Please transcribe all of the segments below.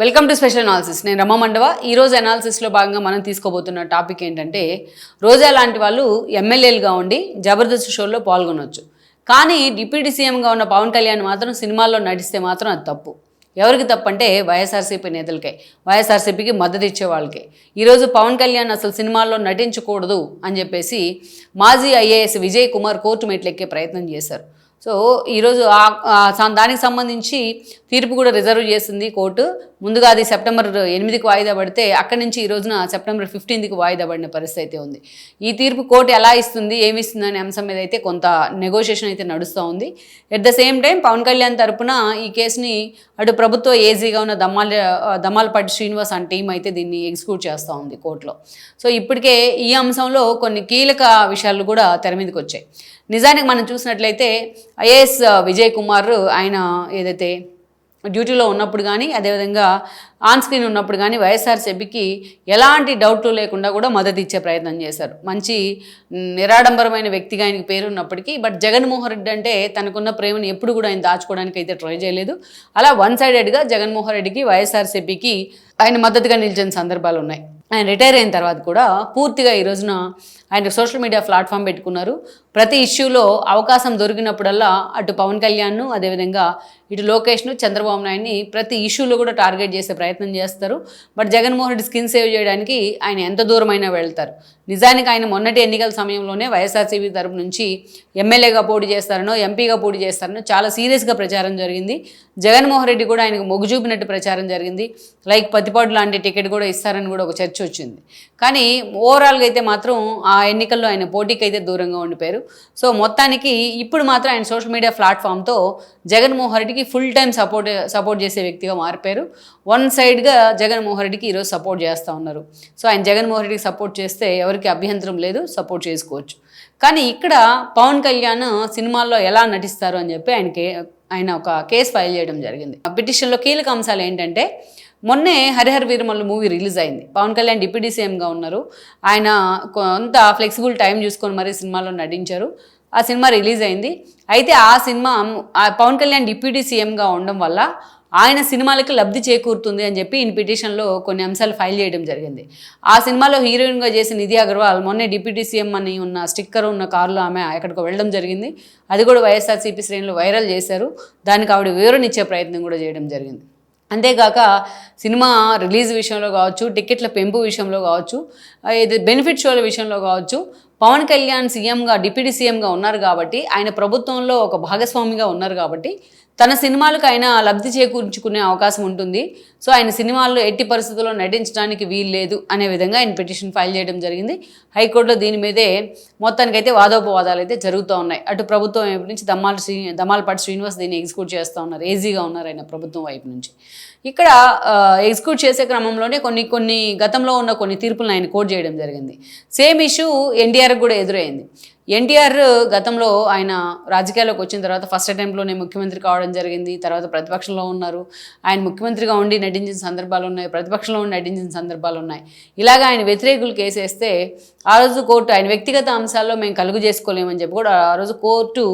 Welcome to special analysis నేను రమ మండవ. ఈ రోజు అనాలిసిస్లో భాగంగా మనం తీసుకోబోతున్న టాపిక్ ఏంటంటే రోజా లాంటి వాళ్ళు ఎమ్మెల్యేలుగా ఉండి జబర్దస్త్ షోలో పాల్గొనవచ్చు కానీ డిప్యూటీ సీఎంగా ఉన్న పవన్ కళ్యాణ్ మాత్రం సినిమాల్లో నటిస్తే మాత్రం అది తప్పు. ఎవరికి తప్పంటే వైఎస్ఆర్సీపీ నేతలకే వైఎస్ఆర్సీపీకి మద్దతు ఇచ్చే వాళ్ళకే. ఈరోజు పవన్ కళ్యాణ్ అసలు సినిమాల్లో నటించకూడదు అని చెప్పేసి మాజీ ఐఏఎస్ విజయ్ కుమార్ కోర్టు మెట్లెక్కే ప్రయత్నం చేశారు. సో ఈరోజు దానికి సంబంధించి తీర్పు కూడా రిజర్వ్ చేసింది కోర్టు. ముందుగా అది సెప్టెంబర్ ఎనిమిదికి వాయిదా పడితే అక్కడి నుంచి ఈ రోజున సెప్టెంబర్ ఫిఫ్టీన్త్కి వాయిదా పడిన పరిస్థితి అయితే ఉంది. ఈ తీర్పు కోర్టు ఎలా ఇస్తుంది ఏమి ఇస్తుంది అనే అంశం మీద అయితే కొంత నెగోషియేషన్ అయితే నడుస్తూ ఉంది. At the same time Pawan Kalyan తరపున ఈ కేసుని అటు ప్రభుత్వ ఏజీగా ఉన్న దమ్మాల దమ్మాలపాటి శ్రీనివాస్ అనే టీం అయితే దీన్ని ఎగ్జిక్యూట్ చేస్తూ ఉంది కోర్టులో. సో ఇప్పటికే ఈ అంశంలో కొన్ని కీలక విషయాలు కూడా తెర మీదకి వచ్చాయి. నిజానికి మనం చూసినట్లయితే ఐఏఎస్ విజయ్ కుమార్ ఆయన ఏదైతే డ్యూటీలో ఉన్నప్పుడు కానీ అదేవిధంగా ఆన్ స్క్రీన్ ఉన్నప్పుడు కానీ వైఎస్ఆర్సీపీకి ఎలాంటి డౌట్లు లేకుండా కూడా మద్దతు ఇచ్చే ప్రయత్నం చేశారు. మంచి నిరాడంబరమైన వ్యక్తిగా ఆయనకి పేరున్నప్పటికీ బట్ జగన్మోహన్ రెడ్డి అంటే తనకున్న ప్రేమను ఎప్పుడు కూడా ఆయన దాచుకోవడానికి అయితే ట్రై చేయలేదు. అలా వన్ సైడెడ్గా జగన్మోహన్ రెడ్డికి వైఎస్ఆర్సీపీకి ఆయన మద్దతుగా నిలిచిన సందర్భాలు ఉన్నాయి. ఆయన రిటైర్ అయిన తర్వాత కూడా పూర్తిగా ఈ రోజున ఆయన సోషల్ మీడియా ప్లాట్ఫామ్ పెట్టుకున్నారు. ప్రతి ఇష్యూలో అవకాశం దొరికినప్పుడల్లా అటు పవన్ కళ్యాణ్ను అదేవిధంగా ఇటు లోకేష్ను చంద్రబాబు నాయుడిని ప్రతి ఇష్యూలో కూడా టార్గెట్ చేసే ప్రయత్నం చేస్తారు. But Jaganmohan Reddy skin save చేయడానికి ఆయన ఎంత దూరమైనా వెళ్తారు. నిజానికి ఆయన మొన్నటి ఎన్నికల సమయంలోనే వైఎస్ఆర్సీపీ తరపు నుంచి ఎమ్మెల్యేగా పోటీ చేస్తారనో ఎంపీగా పోటీ చేస్తారనో చాలా సీరియస్గా ప్రచారం జరిగింది. జగన్మోహన్ రెడ్డి కూడా ఆయనకు మొగ్గు చూపినట్టు ప్రచారం జరిగింది. లైక్ పతిపాటు లాంటి టికెట్ కూడా ఇస్తారని కూడా ఒక చర్చ వచ్చింది. కానీ ఓవరాల్గా అయితే మాత్రం ఆ ఎన్నికల్లో ఆయన పోటీకి అయితే దూరంగా ఉండిపోయారు. సో మొత్తానికి ఇప్పుడు మాత్రం ఆయన సోషల్ మీడియా ప్లాట్ఫామ్తో జగన్మోహన్ రెడ్డికి ఫుల్ టైం సపోర్ట్ సపోర్ట్ చేసే వ్యక్తిగా మారిపోయారు. వన్ సైడ్గా జగన్మోహన్ రెడ్డికి ఈరోజు సపోర్ట్ చేస్తూ ఉన్నారు. సో ఆయన జగన్మోహన్ రెడ్డికి సపోర్ట్ చేస్తే ఎవరికి అభ్యంతరం లేదు సపోర్ట్ చేసుకోవచ్చు. కానీ ఇక్కడ పవన్ కళ్యాణ్ సినిమాల్లో ఎలా నటిస్తారు అని చెప్పి ఆయనకి ఆయన ఒక కేసు ఫైల్ చేయడం జరిగింది. ఆ పిటిషన్లో కీలక అంశాలు ఏంటంటే మొన్నే హరిహర్ వీరమల్లు మూవీ రిలీజ్ అయింది. పవన్ కళ్యాణ్ డిప్యూటీ సీఎంగా ఉన్నారు. ఆయన కొంత ఫ్లెక్సిబుల్ టైం చూసుకొని మరీ సినిమాలో నటించారు. ఆ సినిమా రిలీజ్ అయింది. అయితే ఆ సినిమా ఆ పవన్ కళ్యాణ్ డిప్యూటీ సీఎంగా ఉండడం వల్ల ఆయన సినిమాలకి లబ్ధి చేకూరుతుంది అని చెప్పి ఇన్ పిటిషన్లో కొన్ని అంశాలు ఫైల్ చేయడం జరిగింది. ఆ సినిమాలో హీరోయిన్గా చేసిన నిధి అగర్వాల్ మొన్నే డిప్యూటీ సీఎం అని ఉన్న స్టిక్కర్ ఉన్న కారులో ఆమె ఎక్కడికి వెళ్ళడం జరిగింది. అది కూడా వైఎస్ఆర్సీపీ శ్రేణులు వైరల్ చేశారు. దానికి ఆవిడ వివరణ ఇచ్చే ప్రయత్నం కూడా చేయడం జరిగింది. అంతేకాక సినిమా రిలీజ్ విషయంలో కావచ్చు టికెట్ల పెంపు విషయంలో కావచ్చు ఇది బెనిఫిట్ షోల విషయంలో కావచ్చు పవన్ కళ్యాణ్ సీఎంగా డిప్యూటీ సీఎంగా ఉన్నారు కాబట్టి ఆయన ప్రభుత్వంలో ఒక భాగస్వామిగా ఉన్నారు కాబట్టి తన సినిమాలకు ఆయన లబ్ధి చేకూర్చుకునే అవకాశం ఉంటుంది. సో ఆయన సినిమాల్లో ఎట్టి పరిస్థితుల్లో నటించడానికి వీలు లేదు అనే విధంగా ఆయన పిటిషన్ ఫైల్ చేయడం జరిగింది. హైకోర్టులో దీని మీదే మొత్తానికైతే వాదోపవాదాలు అయితే జరుగుతూ ఉన్నాయి. అటు ప్రభుత్వం వైపు నుంచి దమ్మాల శ్రీ దమ్మాలపాటి శ్రీనివాస్ దీన్ని ఎగ్జిక్యూట్ చేస్తూ ఉన్నారు. ఏజీగా ఉన్నారు ఆయన ప్రభుత్వం వైపు నుంచి. ఇక్కడ ఎగ్జిక్యూట్ చేసే క్రమంలోనే కొన్ని కొన్ని గతంలో ఉన్న కొన్ని తీర్పులను ఆయన కోట్ చేయడం జరిగింది. సేమ్ ఇష్యూ ఎన్టీఆర్కి కూడా ఎదురైంది. ఎన్టీఆర్ గతంలో ఆయన రాజకీయాల్లోకి వచ్చిన తర్వాత ఫస్ట్ అటెంప్ట్లోనే ముఖ్యమంత్రి కావడం జరిగింది తర్వాత ప్రతిపక్షంలో ఉన్నారు. ఆయన ముఖ్యమంత్రిగా ఉండి నటించిన సందర్భాలు ఉన్నాయి ప్రతిపక్షంలో ఉండి నటించిన సందర్భాలు ఉన్నాయి. ఇలాగ ఆయన వ్యతిరేకులు కేసేస్తే ఆ రోజు కోర్టు ఆయన వ్యక్తిగత అంశాల్లో మేము కలుగు చేసుకోలేమని చెప్పి కూడా ఆ రోజు కోర్టు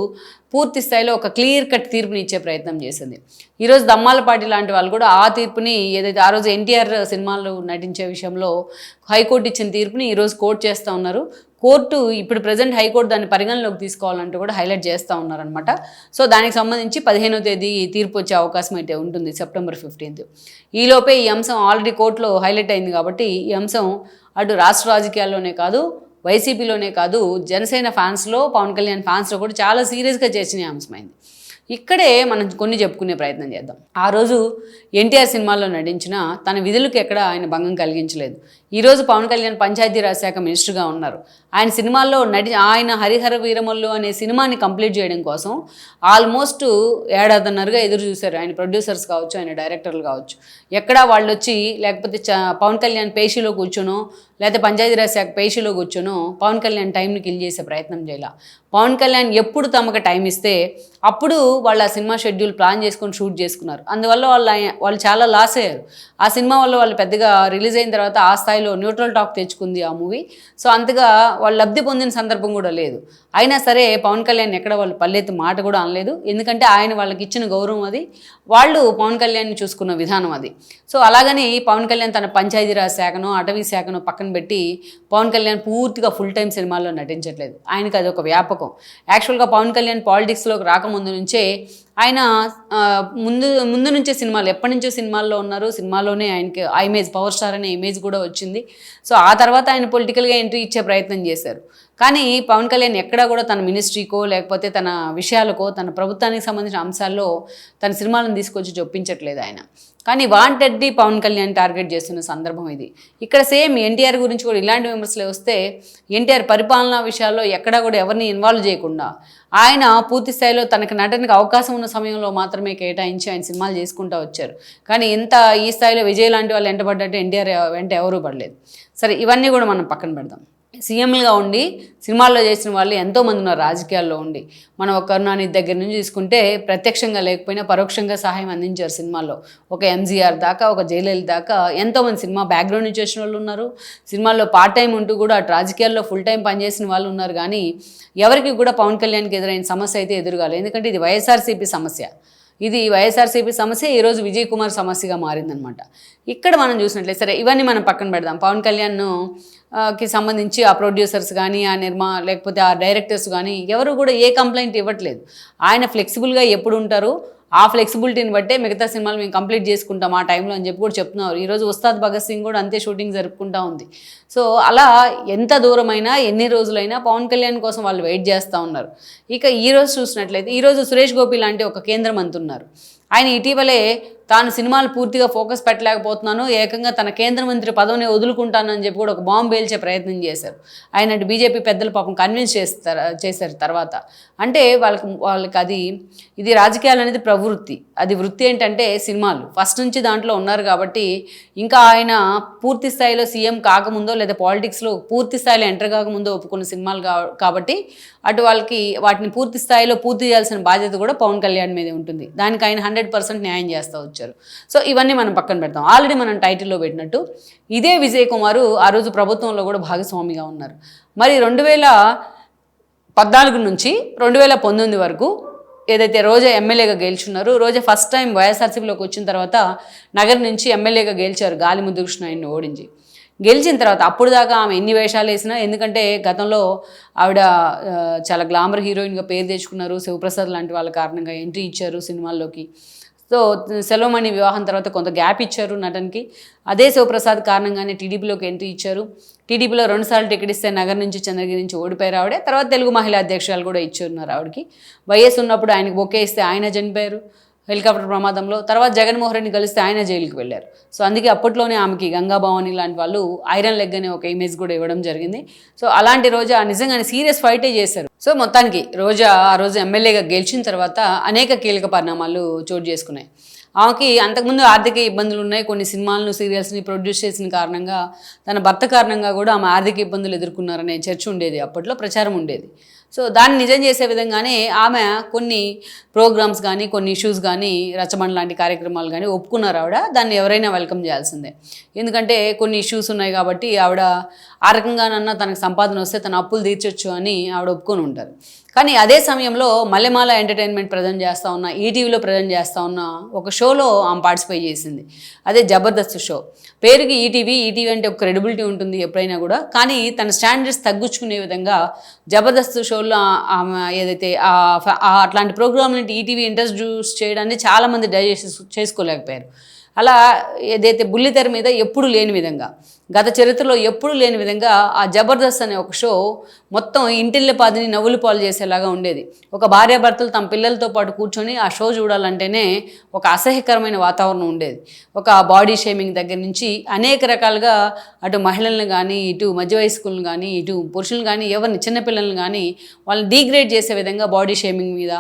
పూర్తి స్థాయిలో ఒక క్లియర్ కట్ తీర్పుని ఇచ్చే ప్రయత్నం చేసింది. ఈరోజు దమ్మాలపాటి లాంటి వాళ్ళు కూడా ఆ తీర్పుని ఏదైతే ఆ రోజు ఎన్టీఆర్ సినిమాలు నటించే విషయంలో హైకోర్టు ఇచ్చిన తీర్పుని ఈరోజు కోర్టు చేస్తూ ఉన్నారు. కోర్టు ఇప్పుడు ప్రజెంట్ హైకోర్టు దాన్ని పరిగణలోకి తీసుకోవాలంటూ కూడా హైలైట్ చేస్తూ ఉన్నారనమాట సో దానికి సంబంధించి పదిహేనో తేదీ తీర్పు వచ్చే అవకాశం అయితే ఉంటుంది సెప్టెంబర్ ఫిఫ్టీన్త్. ఈలోపే ఈ అంశం ఆల్రెడీ కోర్టులో హైలైట్ అయింది కాబట్టి ఈ అంశం అటు రాష్ట్ర రాజకీయాల్లోనే కాదు వైసీపీలోనే కాదు జనసేన ఫ్యాన్స్లో పవన్ కళ్యాణ్ ఫ్యాన్స్లో కూడా చాలా సీరియస్గా చేసిన అంశమైంది. ఇక్కడే మనం కొన్ని చెప్పుకునే ప్రయత్నం చేద్దాం. ఆ రోజు ఎన్టీఆర్ సినిమాల్లో నటించిన తన విధులకు ఎక్కడ ఆయన భంగం కలిగించలేదు. ఈరోజు పవన్ కళ్యాణ్ పంచాయతీరాజ్ శాఖ మినిస్టర్గా ఉన్నారు. ఆయన సినిమాల్లో నటి ఆయన హరిహర వీరమల్లు అనే సినిమాని కంప్లీట్ చేయడం కోసం ఆల్మోస్ట్ ఏడాదిన్నరగా ఎదురు చూశారు. ఆయన ప్రొడ్యూసర్స్ కావచ్చు ఆయన డైరెక్టర్లు కావచ్చు. ఎక్కడా వాళ్ళు వచ్చి లేకపోతే చ పవన్ కళ్యాణ్ పేషీలో కూర్చోనో లేకపోతే పంచాయతీరాజ్ శాఖ పేషీలో కూర్చొని పవన్ కళ్యాణ్ టైంని కిల్ చేసే ప్రయత్నం చేయాల. పవన్ కళ్యాణ్ ఎప్పుడు తమకు టైం ఇస్తే అప్పుడు వాళ్ళు ఆ సినిమా షెడ్యూల్ ప్లాన్ చేసుకొని షూట్ చేసుకున్నారు. అందువల్ల వాళ్ళు వాళ్ళు చాలా లాస్ అయ్యారు. ఆ సినిమా వల్ల వాళ్ళు పెద్దగా రిలీజ్ అయిన తర్వాత ఆ స్థాయిలో న్యూట్రల్ టాక్ తెచ్చుకుంది ఆ మూవీ. సో అంతగా వాళ్ళు లబ్ధి పొందిన సందర్భం కూడా లేదు. అయినా సరే పవన్ కళ్యాణ్ ఎక్కడ వాళ్ళు పల్లెత్తి మాట కూడా అనలేదు. ఎందుకంటే ఆయన వాళ్ళకి ఇచ్చిన గౌరవం అది. వాళ్ళు పవన్ కళ్యాణ్ని చూసుకున్న విధానం అది. సో అలాగని పవన్ కళ్యాణ్ తన పంచాయతీరాజ్ శాఖను అటవీ శాఖను పక్కన పెట్టి పవన్ కళ్యాణ్ పూర్తిగా ఫుల్ టైం సినిమాల్లో నటించట్లేదు. ఆయనకి అది ఒక వ్యాపకం యాక్చువల్గా పవన్ కళ్యాణ్ పాలిటిక్స్లోకి రాకముందు నుంచే ఆయన ముందు ముందు నుంచే సినిమాలు ఎప్పటి నుంచో సినిమాల్లో ఉన్నారు సినిమాలోనే ఆయనకి ఆ ఇమేజ్ పవర్ స్టార్ అనే ఇమేజ్ కూడా వచ్చింది. సో ఆ తర్వాత ఆయన పొలిటికల్గా ఎంట్రీ ఇచ్చే ప్రయత్నం చేశారు. కానీ పవన్ కళ్యాణ్ ఎక్కడా కూడా తన మినిస్ట్రీకో లేకపోతే తన విషయాలకో తన ప్రభుత్వానికి సంబంధించిన అంశాల్లో తన సినిమాలను తీసుకొచ్చి చొప్పించట్లేదు ఆయన. కానీ వాంటెడ్ని పవన్ కళ్యాణ్ టార్గెట్ చేస్తున్న సందర్భం ఇది. ఇక్కడ సేమ్ ఎన్టీఆర్ గురించి కూడా ఇలాంటి విమర్శలు వస్తే ఎన్టీఆర్ పరిపాలనా విషయాల్లో ఎక్కడా కూడా ఎవరిని ఇన్వాల్వ్ చేయకుండా ఆయన పూర్తి స్థాయిలో తనకు నటనకు అవకాశం ఉన్న సమయంలో మాత్రమే కేటాయించి ఆయన సినిమాలు చేసుకుంటూ వచ్చారు. కానీ ఇంత ఈ స్థాయిలో విజయ్ లాంటి వాళ్ళు ఎంటబడ్డట్టు ఎన్టీఆర్ వెంట ఎవరూ పడలేదు. సరే ఇవన్నీ కూడా మనం పక్కన పెడదాం. సీఎంలుగా ఉండి సినిమాల్లో చేసిన వాళ్ళు ఎంతోమంది ఉన్నారు రాజకీయాల్లో ఉండి. మనం ఒక కరుణానిధి దగ్గర నుంచి తీసుకుంటే ప్రత్యక్షంగా లేకపోయినా పరోక్షంగా సహాయం అందించారు సినిమాల్లో. ఒక ఎంజీఆర్ దాకా ఒక జయలలిత దాకా ఎంతోమంది సినిమా బ్యాక్గ్రౌండ్ నుంచి వచ్చిన వాళ్ళు ఉన్నారు. సినిమాల్లో పార్ట్ టైం ఉంటూ కూడా అటు రాజకీయాల్లో ఫుల్ టైం పనిచేసిన వాళ్ళు ఉన్నారు. కానీ ఎవరికి కూడా పవన్ కళ్యాణ్కి ఎదురైన సమస్య అయితే ఎదురుగాలి ఎందుకంటే ఇది వైఎస్ఆర్సీపీ సమస్య. ఇది వైఎస్ఆర్సీపీ సమస్య ఈరోజు విజయ్ కుమార్ సమస్యగా మారిందనమాట. ఇక్కడ మనం చూసినట్లయితే సరే ఇవన్నీ మనం పక్కన పెడదాం. పవన్ కళ్యాణ్కి సంబంధించి ఆ ప్రొడ్యూసర్స్ కానీ ఆ నిర్మా లేకపోతే ఆ డైరెక్టర్స్ కానీ ఎవరు కూడా ఏ కంప్లైంట్ ఇవ్వట్లేదు. ఆయన ఫ్లెక్సిబుల్గా ఎప్పుడు ఉంటారు? ఆ ఫ్లెక్సిబిలిటీని బట్టే మిగతా సినిమాలు మేము కంప్లీట్ చేసుకుంటాం ఆ టైంలో అని చెప్పి కూడా చెప్తున్నారు. ఈరోజు ఉస్తాద్ భగత్ సింగ్ కూడా అంతే షూటింగ్ జరుపుకుంటా ఉంది. సో అలా ఎంత దూరమైనా ఎన్ని రోజులైనా పవన్ కళ్యాణ్ కోసం వాళ్ళు వెయిట్ చేస్తూ ఉన్నారు. ఇక ఈరోజు చూసినట్లయితే ఈరోజు సురేష్ గోపి లాంటి ఒక కేంద్ర మంత్రి ఉన్నారు. ఆయన ఇటీవలే తాను సినిమాలు పూర్తిగా ఫోకస్ పెట్టలేకపోతున్నాను ఏకంగా తన కేంద్ర మంత్రి పదవిని వదులుకుంటానని చెప్పి కూడా ఒక బాంబు పేల్చే ప్రయత్నం చేశారు. ఆయన బీజేపీ పెద్దలు పాపం కన్విన్స్ చేస్తారు చేశారు తర్వాత. అంటే వాళ్ళకి వాళ్ళకి అది ఇది రాజకీయాలు అనేది ప్రవృత్తి. అది వృత్తి ఏంటంటే సినిమాలు. ఫస్ట్ నుంచి దాంట్లో ఉన్నారు కాబట్టి ఇంకా ఆయన పూర్తి స్థాయిలో సీఎం కాకముందో లేదా పాలిటిక్స్లో పూర్తి స్థాయిలో ఎంటర్ కాకముందో ఒప్పుకున్న సినిమాలు కాబట్టి అటు వాళ్ళకి వాటిని పూర్తి స్థాయిలో పూర్తి చేయాల్సిన బాధ్యత కూడా పవన్ కళ్యాణ్ మీదే ఉంటుంది. దానికి ఆయన హండ్రెడ్ పర్సెంట్ న్యాయం చేస్తూ వచ్చారు సో ఇవన్నీ మనం పక్కన పెడతాం ఆల్రెడీ మనం టైటిల్లో పెట్టినట్టు ఇదే విజయ్ కుమారు ఆ రోజు ప్రభుత్వంలో కూడా భాగస్వామిగా ఉన్నారు. మరి రెండు వేల పద్నాలుగు నుంచి రెండు వేల పంతొమ్మిది వరకు ఏదైతే రోజా ఎమ్మెల్యేగా గెలుచున్నారో రోజా ఫస్ట్ టైం వైఎస్ఆర్సీపీలోకి వచ్చిన తర్వాత నగర్ నుంచి ఎమ్మెల్యేగా గెలిచారు గాలి ముద్దుకృష్ణ ఆయన్ని ఓడించి. గెలిచిన తర్వాత అప్పుడు దాకా ఆమె ఎన్ని వేషాలు వేసినా ఎందుకంటే గతంలో ఆవిడ చాలా గ్లామర్ హీరోయిన్గా పేరు తెచ్చుకున్నారు. శివప్రసాద్ లాంటి వాళ్ళ కారణంగా ఎంట్రీ ఇచ్చారు సినిమాల్లోకి. సో సెలవుమణి వివాహం తర్వాత కొంత గ్యాప్ ఇచ్చారు నటనకి. అదే శివప్రసాద్ కారణంగానే టీడీపీలోకి ఎంట్రీ ఇచ్చారు. టీడీపీలో రెండుసార్లు టికెట్ ఇస్తే నగర్ నుంచి చంద్రగిరి నుంచి ఓడిపోయారు ఆవిడే. తర్వాత తెలుగు మహిళా అధ్యక్షురాలు కూడా ఇచ్చారు ఆవిడకి. వైఎస్ ఉన్నప్పుడు ఆయనకు బొకే ఇస్తే ఆయన చనిపోయారు. హెలికాప్టర్ ప్రమాదంలో. తర్వాత జగన్మోహన్ రెడ్డిని కలిస్తే ఆయన జైలుకి వెళ్ళారు. సో అందుకే అప్పట్లోనే ఆమెకి గంగా భవాని లాంటి వాళ్ళు ఐరన్ లెగ్ అనే ఒక ఇమేజ్ కూడా ఇవ్వడం జరిగింది. సో అలాంటి రోజా నిజంగానే సీరియస్ ఫైటే చేశారు. సో మొత్తానికి రోజా ఆ రోజు ఎమ్మెల్యేగా గెలిచిన తర్వాత అనేక కీలక పరిణామాలు చోటు చేసుకున్నాయి. ఆమెకి అంతకుముందు ఆర్థిక ఇబ్బందులు ఉన్నాయి. కొన్ని సినిమాలను సీరియల్స్ని ప్రొడ్యూస్ చేసిన కారణంగా తన భర్త కారణంగా కూడా ఆమె ఆర్థిక ఇబ్బందులు ఎదుర్కొన్నారనే చర్చ ఉండేది. అప్పట్లో ప్రచారం ఉండేది. సో దాన్ని నిజం చేసే విధంగానే ఆమె కొన్ని ప్రోగ్రామ్స్ కానీ కొన్ని ఇష్యూస్ కానీ రచమణ లాంటి కార్యక్రమాలు కానీ ఒప్పుకున్నారు ఆవిడ. దాన్ని ఎవరైనా వెల్కమ్ చేయాల్సిందే. ఎందుకంటే కొన్ని ఇష్యూస్ ఉన్నాయి కాబట్టి ఆవిడ ఆ రకంగానన్నా తనకు సంపాదన వస్తే తన అప్పులు తీర్చొచ్చు అని ఆవిడ ఒప్పుకొని ఉంటారు. కానీ అదే సమయంలో మల్లెమాల ఎంటర్టైన్మెంట్ ప్రజెంట్ చేస్తూ ఉన్న ఈటీవీలో ప్రజెంట్ చేస్తూ ఉన్న ఒక షోలో ఆమె పార్టిసిపేట్ చేసింది. అదే జబర్దస్త్ షో. పేరుకి ఈటీవీ ఈటీవీ అంటే ఒక క్రెడిబిలిటీ ఉంటుంది ఎప్పుడైనా కూడా. కానీ తన స్టాండర్డ్స్ తగ్గించుకునే విధంగా జబర్దస్త్ షోలో ఆమె ఏదైతే అట్లాంటి ప్రోగ్రామ్ని ఈటీవీ ఇంట్రడ్యూస్ చేయడాన్ని చాలామంది డైజెస్ట్ చేసుకోలేకపోయారు. అలా ఏదైతే బుల్లితెర మీద ఎప్పుడు లేని విధంగా గత చరిత్రలో ఎప్పుడూ లేని విధంగా ఆ జబర్దస్త్ అనే ఒక షో మొత్తం ఇంటిల్లే పాదిని నవ్వులు పాలు చేసేలాగా ఉండేది. ఒక భార్యాభర్తలు తమ పిల్లలతో పాటు కూర్చొని ఆ షో చూడాలంటేనే ఒక అసహ్యకరమైన వాతావరణం ఉండేది. ఒక బాడీ షేమింగ్ దగ్గర నుంచి అనేక రకాలుగా అటు మహిళలను కానీ ఇటు మధ్య వయస్కులను కానీ ఇటు పురుషులను కానీ ఎవరిని చిన్నపిల్లలను కానీ వాళ్ళని డీగ్రేడ్ చేసే విధంగా బాడీ షేమింగ్ మీద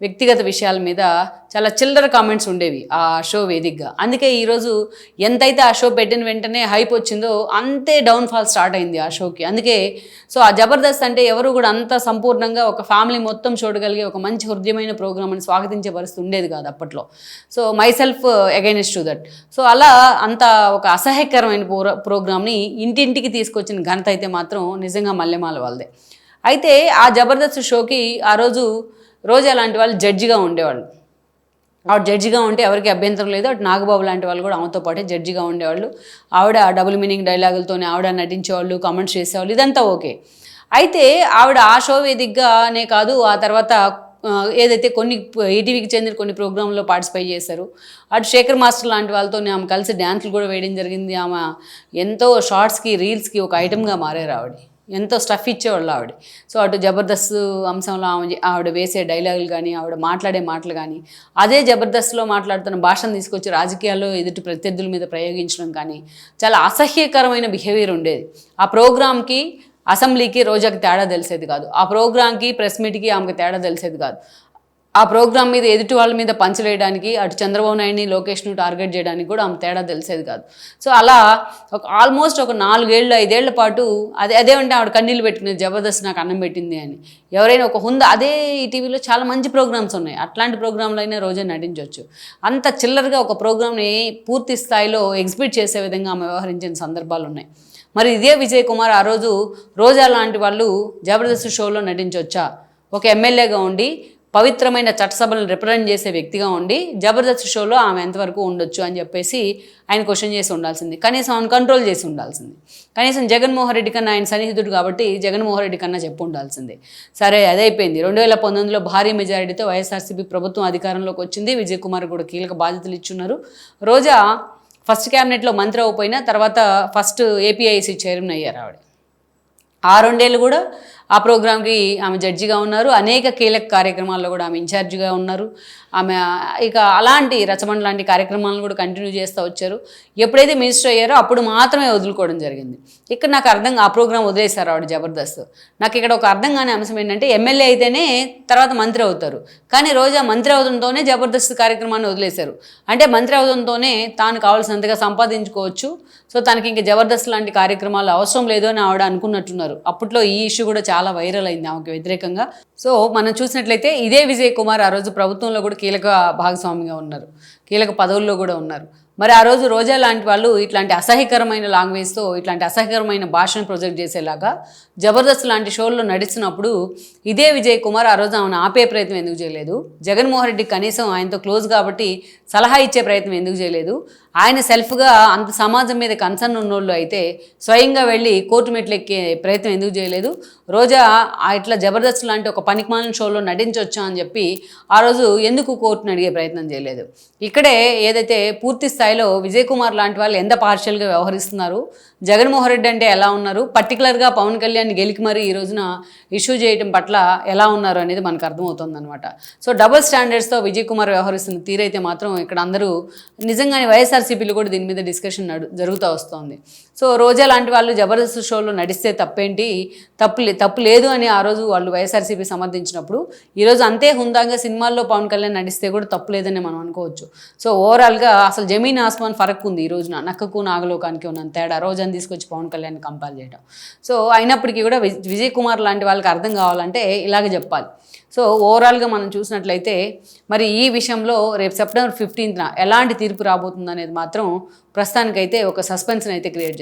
వ్యక్తిగత విషయాల మీద చాలా చిల్లర కామెంట్స్ ఉండేవి ఆ షో వేదికగా. అందుకే ఈరోజు ఎంతైతే ఆ షో పెట్టిన వెంటనే హైప్ వచ్చిందో అంతే డౌన్ఫాల్ స్టార్ట్ అయింది ఆ షోకి అందుకే సో ఆ జబర్దస్త్ అంటే ఎవరు కూడా అంత సంపూర్ణంగా ఒక ఫ్యామిలీ మొత్తం చూడగలిగే ఒక మంచి హృదయమైన ప్రోగ్రామ్ అని స్వాగతించే పరిస్థితి ఉండేది కాదు అప్పట్లో. So myself against to that so అలా అంత ఒక అసహ్యకరమైన ప్రో ప్రోగ్రామ్ని ఇంటింటికి తీసుకొచ్చిన ఘనత అయితే మాత్రం నిజంగా మల్లెమాల వాళ్ళదే. అయితే ఆ జబర్దస్త్ షోకి ఆ రోజు రోజా అలాంటి వాళ్ళు జడ్జిగా ఉండేవాళ్ళు. ఆవిడ జడ్జిగా ఉంటే ఎవరికి అభ్యంతరం లేదు. అటు నాగబాబు లాంటి వాళ్ళు కూడా ఆమెతో పాటే జడ్జిగా ఉండేవాళ్ళు. ఆవిడ డబుల్ మీనింగ్ డైలాగులతోనే ఆవిడ నటించేవాళ్ళు కామెంట్స్ చేసేవాళ్ళు. ఇదంతా ఓకే. అయితే ఆవిడ ఆ షో వేదికగానే కాదు ఆ తర్వాత ఏదైతే కొన్ని ఈటీవీకి చెందిన కొన్ని ప్రోగ్రాంలో పార్టిసిపేట్ చేశారు. అటు శేఖర్ మాస్టర్ లాంటి వాళ్ళతో ఆమె కలిసి డ్యాన్సులు కూడా వేయడం జరిగింది. ఆమె ఎంతో షార్ట్స్కి రీల్స్కి ఒక ఐటమ్గా మారారు ఆవిడ. ఎంతో స్టఫ్ ఇచ్చేవాళ్ళు ఆవిడ. సో అటు జబర్దస్త్ అంశంలో ఆమె ఆవిడ వేసే డైలాగులు కానీ ఆవిడ మాట్లాడే మాటలు కానీ అదే జబర్దస్త్లో మాట్లాడుతున్న భాషను తీసుకొచ్చి రాజకీయాల్లో ఎదుటి ప్రత్యర్థుల మీద ప్రయోగించడం కానీ చాలా అసహ్యకరమైన బిహేవియర్ ఉండేది. ఆ ప్రోగ్రామ్కి అసెంబ్లీకి రోజాకి తేడా తెలిసేది కాదు. ఆ ప్రోగ్రామ్కి ప్రెస్ మీట్కి ఆమెకు తేడా తెలిసేది కాదు. ఆ ప్రోగ్రామ్ మీద ఎదుటి వాళ్ళ మీద పంచలేయడానికి అటు చంద్రబాబు నాయుడిని లోకేష్ను టార్గెట్ చేయడానికి కూడా ఆమె తేడా తెలిసేది కాదు. సో అలా ఒక ఆల్మోస్ట్ ఒక నాలుగేళ్ళు ఐదేళ్ళ పాటు అదే అదే అంటే ఆవిడ కన్నీళ్ళు పెట్టుకునేది జబర్దస్త్ నాకు అన్నం పెట్టింది అని. ఎవరైనా ఒక హుంద అదే ఈ టీవీలో చాలా మంచి ప్రోగ్రామ్స్ ఉన్నాయి. అట్లాంటి ప్రోగ్రాంలో అయినా రోజే నటించవచ్చు అంత చిల్లరగా ఒక ప్రోగ్రామ్ని పూర్తి స్థాయిలో ఎగ్జిబిట్ చేసే విధంగా ఆమె వ్యవహరించిన సందర్భాలు ఉన్నాయి. మరి ఇదే విజయ్ కుమార్ ఆ రోజు రోజా లాంటి వాళ్ళు జబర్దస్త్ షోలో నటించవచ్చా ఒక ఎమ్మెల్యేగా ఉండి పవిత్రమైన చట్టసభలను రిప్రజెంట్ చేసే వ్యక్తిగా ఉండి జబర్దస్త్ షోలో ఆమె ఎంతవరకు ఉండొచ్చు అని చెప్పేసి ఆయన క్వశ్చన్ చేసి ఉండాల్సింది. కనీసం ఆయన కంట్రోల్ చేసి ఉండాల్సింది. కనీసం జగన్మోహన్ రెడ్డి కన్నా ఆయన సన్నిహితుడు కాబట్టి జగన్మోహన్ రెడ్డి కన్నా చెప్పు ఉండాల్సింది. సరే అదైపోయింది అయిపోయింది. రెండు వేల పంతొమ్మిదిలో భారీ మెజారిటీతో వైఎస్ఆర్సీపీ ప్రభుత్వం అధికారంలోకి వచ్చింది. విజయ్ కుమార్ కూడా కీలక బాధ్యతలు ఇచ్చున్నారు. రోజా ఫస్ట్ క్యాబినెట్లో మంత్రి అవ్వపోయినా తర్వాత ఫస్ట్ ఏపీఐసి చైర్మన్ అయ్యారు ఆవిడ. ఆ రెండేళ్ళు కూడా ఆ ప్రోగ్రామ్కి ఆమె జడ్జిగా ఉన్నారు. అనేక కీలక కార్యక్రమాల్లో కూడా ఆమె ఇన్ఛార్జిగా ఉన్నారు. ఆమె ఇక అలాంటి రచమండ లాంటి కార్యక్రమాలను కూడా కంటిన్యూ చేస్తూ వచ్చారు. ఎప్పుడైతే మినిస్టర్ అయ్యారో అప్పుడు మాత్రమే వదులుకోవడం జరిగింది. ఇక్కడ నాకు అర్థం ఆ ప్రోగ్రామ్ వదిలేశారు ఆవిడ జబర్దస్త్. నాకు ఇక్కడ ఒక అర్థం కాని అంశం ఏంటంటే ఎమ్మెల్యే అయితేనే తర్వాత మంత్రి అవుతారు. కానీ రోజా మంత్రి అవడంతోనే జబర్దస్త్ కార్యక్రమాన్ని వదిలేశారు. అంటే మంత్రి అవడంతోనే తాను కావాల్సినంతగా సంపాదించుకోవచ్చు. సో తనకి ఇంకా జబర్దస్త్ లాంటి కార్యక్రమాలు అవసరం లేదు అని ఆవిడ అనుకున్నట్టున్నారు. అప్పట్లో ఈ ఇష్యూ కూడా చాలా చాలా వైరల్ అయింది ఆమెకు వ్యతిరేకంగా. సో మనం చూసినట్లయితే ఇదే విజయ్ కుమార్ ఆ రోజు ప్రభుత్వంలో కూడా కీలక భాగస్వామిగా ఉన్నారు. కీలక పదవుల్లో కూడా ఉన్నారు. మరి ఆ రోజు రోజా లాంటి వాళ్ళు ఇట్లాంటి అసహ్యకరమైన లాంగ్వేజ్తో ఇట్లాంటి అసహ్యకరమైన భాషను ప్రొజెక్ట్ చేసేలాగా జబర్దస్త్ లాంటి షోల్లో నడిచినప్పుడు ఇదే విజయ్ కుమార్ ఆ రోజు ఆమెను ఆపే ప్రయత్నం ఎందుకు చేయలేదు? జగన్మోహన్ రెడ్డి కనీసం ఆయనతో క్లోజ్ కాబట్టి సలహా ఇచ్చే ప్రయత్నం ఎందుకు చేయలేదు? ఆయన సెల్ఫ్గా అంత సమాజం మీద కన్సర్న్ ఉన్నోళ్ళు అయితే స్వయంగా వెళ్ళి కోర్టు మెట్లు ఎక్కే ప్రయత్నం ఎందుకు చేయలేదు? రోజా ఆ ఇట్లా జబర్దస్త్ లాంటి ఒక పనికిమాలిన షోలో నటించవచ్చా అని చెప్పి ఆ రోజు ఎందుకు కోర్టును అడిగే ప్రయత్నం చేయలేదు? ఇక్కడే ఏదైతే పూర్తి స్థాయిలో విజయ్ కుమార్ లాంటి వాళ్ళు ఎంత పార్షియల్గా వ్యవహరిస్తున్నారు? జగన్మోహన్ రెడ్డి అంటే ఎలా ఉన్నారు? పర్టికులర్గా పవన్ కళ్యాణ్ గెలికి మరీ ఈ రోజున ఇష్యూ చేయడం పట్ల ఎలా ఉన్నారు అనేది మనకు అర్థమవుతుంది అనమాట సో డబుల్ స్టాండర్డ్స్తో విజయ్ కుమార్ వ్యవహరిస్తున్న తీరైతే మాత్రం ఇక్కడ అందరూ నిజంగానే వైఎస్ఆర్సీపీలు కూడా దీని మీద డిస్కషన్ జరుగుతూ వస్తుంది. సో రోజా లాంటి వాళ్ళు జబర్దస్త్ షోలో నడిస్తే తప్పేంటి? తప్పు లే- తప్పు లేదు అని ఆ రోజు వాళ్ళు వైఎస్ఆర్సీపీ సమర్థించినప్పుడు ఈరోజు అంతే హుందాగా సినిమాల్లో పవన్ కళ్యాణ్ నడిస్తే కూడా తప్పు లేదని మనం అనుకోవచ్చు. సో ఓవరాల్గా అసలు జమీన్ ఆస్మాన్ ఫరక్ ఉంది ఈ రోజున. నక్కకు నాగలోకానికి ఉన్న తేడా రోజాని తీసుకొచ్చి పవన్ కళ్యాణ్ కంపేర్ చేయడం సో అయినప్పటికీ కూడా విజ్- విజయ్ కుమార్ లాంటి వాళ్ళకి అర్థం కావాలంటే ఇలాగ చెప్పాలి. సో ఓవరాల్గా మనం చూసినట్లయితే మరి ఈ విషయంలో రేపు సెప్టెంబర్ ఫిఫ్టీన్త్న ఎలాంటి తీర్పు రాబోతుంది అనేది మాత్రం ప్రస్తుతానికైతే ఒక సస్పెన్స్ని అయితే క్రియేట్